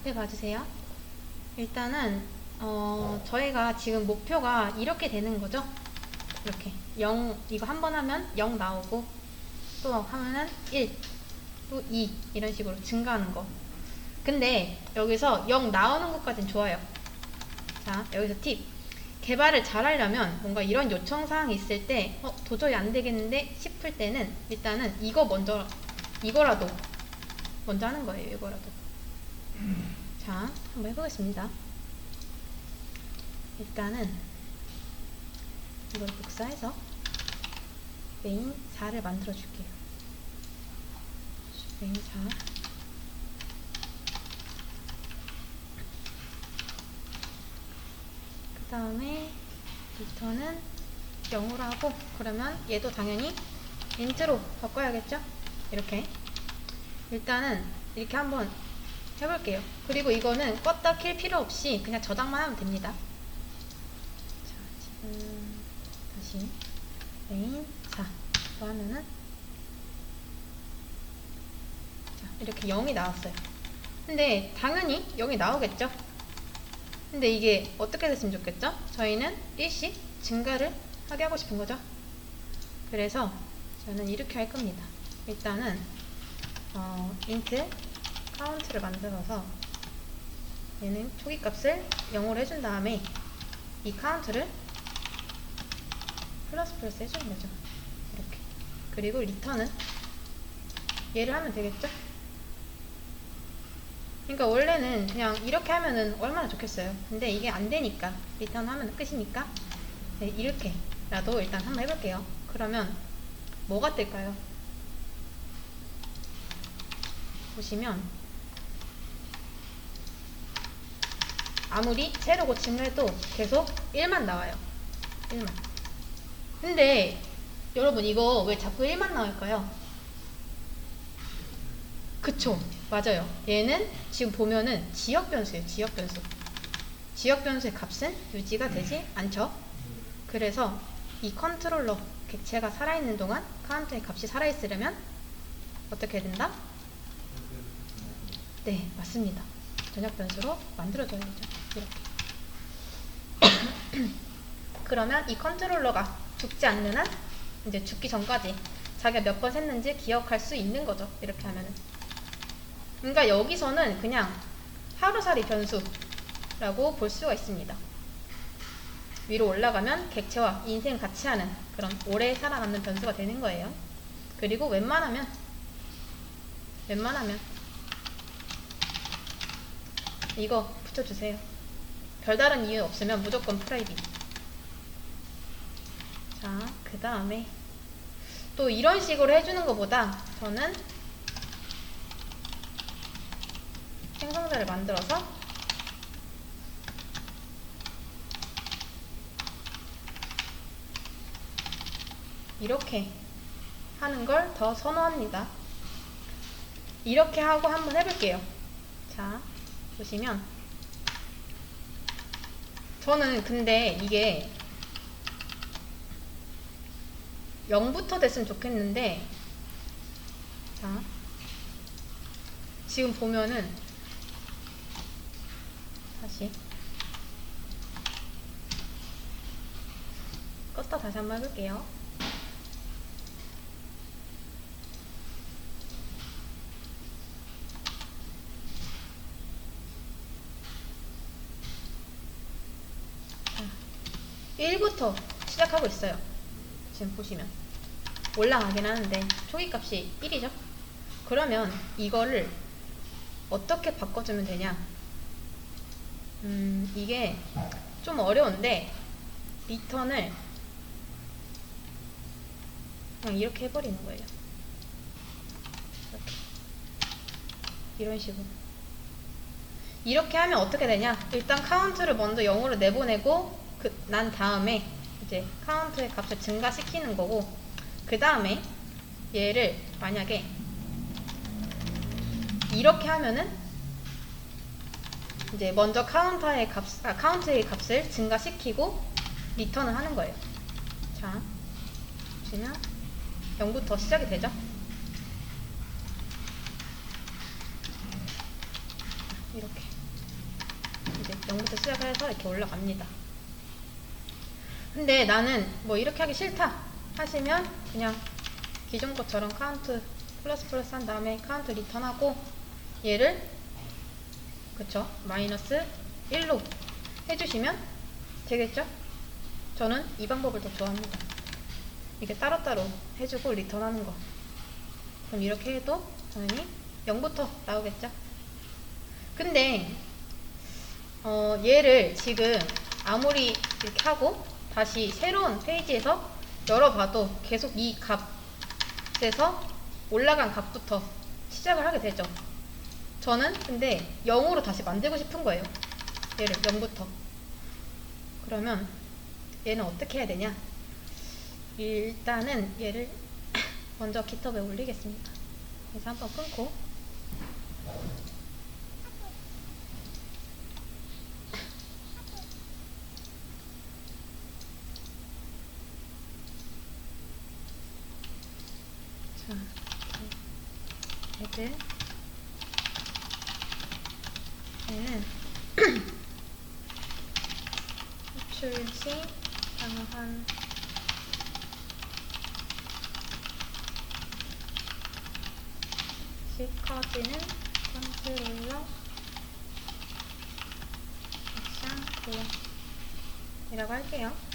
앞에 봐주세요. 일단은 어, 저희가 지금 목표가 이렇게 되는 거죠. 이렇게 0 이거 한 번 하면 0 나오고 또 하면은 1, 또 2 이런 식으로 증가하는 거. 근데 여기서 0 나오는 것까진 좋아요. 자 여기서 팁. 개발을 잘 하려면 뭔가 이런 요청 사항이 있을 때 어, 도저히 안 되겠는데 싶을 때는 일단은 이거 먼저 이거라도 먼저 하는 거예요. 이거라도. 자, 한번 해보겠습니다. 일단은 이걸 복사해서 메인 4를 만들어 줄게요. 메인 4. 그 다음에 리턴은 0으로 하고 그러면 얘도 당연히 인트로 바꿔야겠죠? 이렇게 일단은 이렇게 한번 해볼게요. 그리고 이거는 껐다 킬 필요 없이 그냥 저장만 하면 됩니다. 자, 지금 다시 메인 4 하면은 자, 이렇게 0이 나왔어요. 근데 당연히 0이 나오겠죠? 근데 이게 어떻게 됐으면 좋겠죠? 저희는 일씩 증가를 하게 하고 싶은 거죠. 그래서 저는 이렇게 할 겁니다. 일단은 어, int 카운트를 만들어서 얘는 초기 값을 0으로 해준 다음에 이 카운트를 플러스 플러스 해주는 거죠. 이렇게. 그리고 리턴은 얘를 하면 되겠죠? 그러니까 원래는 그냥 이렇게 하면은 얼마나 좋겠어요. 근데 이게 안 되니까 리턴 하면 끝이니까 네, 이렇게라도 일단 한번 해볼게요. 그러면 뭐가 뜰까요? 보시면 아무리 새로 고침을 해도 계속 1만 나와요. 1만. 근데 여러분 이거 왜 자꾸 1만 나올까요? 그쵸. 맞아요. 얘는 지금 보면은 지역 변수예요. 지역 변수. 지역 변수의 값은 유지가 되지 않죠. 그래서 이 컨트롤러 객체가 살아있는 동안 카운트의 값이 살아있으려면 어떻게 된다? 네, 맞습니다. 전역 변수로 만들어줘야죠. 이렇게. 그러면 이 컨트롤러가 죽지 않는 한 이제 죽기 전까지 자기가 몇 번 샜는지 기억할 수 있는 거죠. 이렇게 하면은. 그러니까 여기서는 그냥 하루살이 변수라고 볼 수가 있습니다. 위로 올라가면 객체와 인생 같이 하는 그런 오래 살아남는 변수가 되는 거예요. 그리고 웬만하면 웬만하면 이거 붙여주세요. 별다른 이유 없으면 무조건 프라이빗. 자, 그 다음에 또 이런 식으로 해주는 것보다 저는 생성자를 만들어서 이렇게 하는 걸 더 선호합니다. 이렇게 하고 한번 해볼게요. 자, 보시면 저는 근데 이게 0부터 됐으면 좋겠는데 자 지금 보면은 다시 껐다 다시 한번 해볼게요. 1부터 시작하고 있어요. 지금 보시면 올라가긴 하는데 초기 값이 1이죠. 그러면 이거를 어떻게 바꿔주면 되냐? 음, 이게 좀 어려운데 리턴을 그냥 이렇게 해버리는 거예요. 이렇게. 이런 식으로. 이렇게 하면 어떻게 되냐? 일단 카운트를 먼저 0으로 내보내고 그, 난 다음에 이제 카운트의 값을 증가시키는 거고 그 다음에 얘를 만약에 이렇게 하면은 이제 먼저 카운터의 값, 아, 카운트의 값을 증가시키고 리턴을 하는 거예요. 자, 보시면 0부터 시작이 되죠? 이렇게. 0부터 시작해서 이렇게 올라갑니다. 근데 나는 뭐 이렇게 하기 싫다 하시면 그냥 기존 것처럼 카운트 플러스 플러스 한 다음에 카운트 리턴하고 얘를 그쵸 마이너스 1로 해주시면 되겠죠? 저는 이 방법을 더 좋아합니다. 이게 따로따로 해주고 리턴하는 거. 그럼 이렇게 해도 당연히 0부터 나오겠죠? 근데 어, 얘를 지금 아무리 이렇게 하고 다시 새로운 페이지에서 열어봐도 계속 이 값에서 올라간 값부터 시작을 하게 되죠. 저는 근데 0으로 다시 만들고 싶은 거예요. 얘를 0부터. 그러면 얘는 어떻게 해야 되냐? 일단은 얘를 먼저 깃허브에 올리겠습니다. 그래서 한번 끊고 자, 이렇게 얘들 얘는 호출시 가능한 시 커지는 컨트롤러. 액션 이라고 할게요.